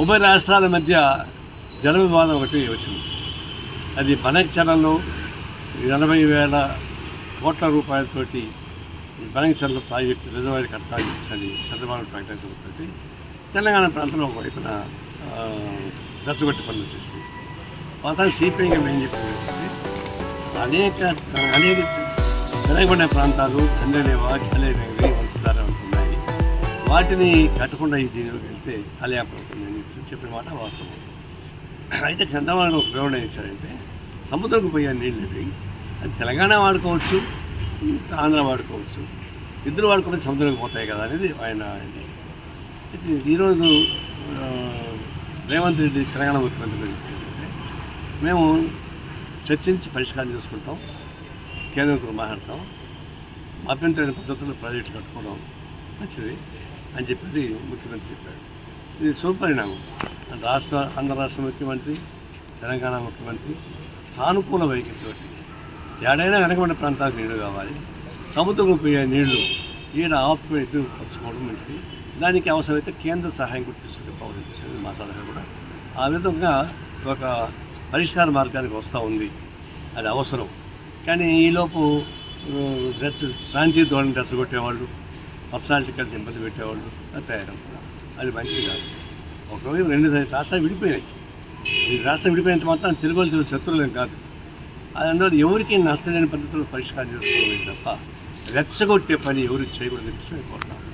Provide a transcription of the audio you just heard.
ఉభయ రాష్ట్రాల మధ్య జల వివాదం ఒకటి వచ్చింది. అది బనక్చరంలో ఎనభై వేల కోట్ల రూపాయలతోటి ఈ బనక్చర్ల ప్రాజెక్టు రిజర్వాయర్ కట్టాలి చెప్పేసి చంద్రబాబు తోటి తెలంగాణ ప్రాంతంలో ఒకవైపున రచ్చగొట్టి పనులు చేసింది. వాస్తవానికి సిపిఐగా మేము చెప్పింది అనేక అనేక వెనకబడిన ప్రాంతాలు కందలేవా కలేనవి వాటిని కట్టకుండా ఈ దీనిలోకి వెళ్తే కళ్యాణం అని చెప్పిన మాట వాస్తవం. అయితే చంద్రబాబు ఒక ప్రయోజనం ఇచ్చారంటే సముద్రంకు పోయే నీళ్ళు ఇవి అది తెలంగాణ వాడుకోవచ్చు ఆంధ్ర వాడుకోవచ్చు. ఇద్దరు వాడుకుంటే సముద్రంకి పోతాయి కదా అనేది ఆయన అయితే ఈరోజు రేవంత్ రెడ్డి తెలంగాణ ముఖ్యమంత్రి మేము చర్చించి పరిష్కారం చేసుకుంటాం కేంద్రంతో మాట్లాడతాం అభ్యంతరమైన పద్ధతుల్లో ప్రాజెక్టులు కట్టుకోవడం మంచిది. అని చెప్పి ముఖ్యమంత్రి చెప్పాడు ఇది సుపరిణామం. రాష్ట్ర ఆంధ్ర రాష్ట్ర ముఖ్యమంత్రి తెలంగాణ ముఖ్యమంత్రి సానుకూల వైఖరితోటి ఏడైనా వెనకబడిన ప్రాంతాలకు నీళ్ళు కావాలి సముద్రం పోయే నీళ్ళు ఈడ ఆపుకుని ఎదురు పరుచుకోవడం మంచిది. దానికి అవసరమైతే కేంద్ర సహాయం కూడా తీసుకుంటే బాగుంటుంది మా సలహా కూడా. ఆ విధంగా ఒక పరిష్కార మార్గానికి వస్తూ ఉంది. అది అవసరం. కానీ ఈలోపు ఆ, ప్రాంతీయ ధోరణి కొట్టేవాళ్ళు పర్సనాలిటీ కలిసి ఇబ్బంది పెట్టేవాళ్ళు అది తయారవుతున్నారు. అది మంచిది కాదు. ఒకవేళ రెండు రాష్ట్రాలు విడిపోయినాయి. ఈ రాష్ట్రం విడిపోయినంత మాత్రం తెలుగు వాళ్ళు తెలుగు శత్రువులేం కాదు. అది అందువల్ల ఎవరికి నష్టలేని పద్ధతిలో పరిష్కారం చేసుకోవాలి తప్ప రెచ్చగొట్టే పని ఎవరు చేయకూడదు చెప్పేసి కోరుతాను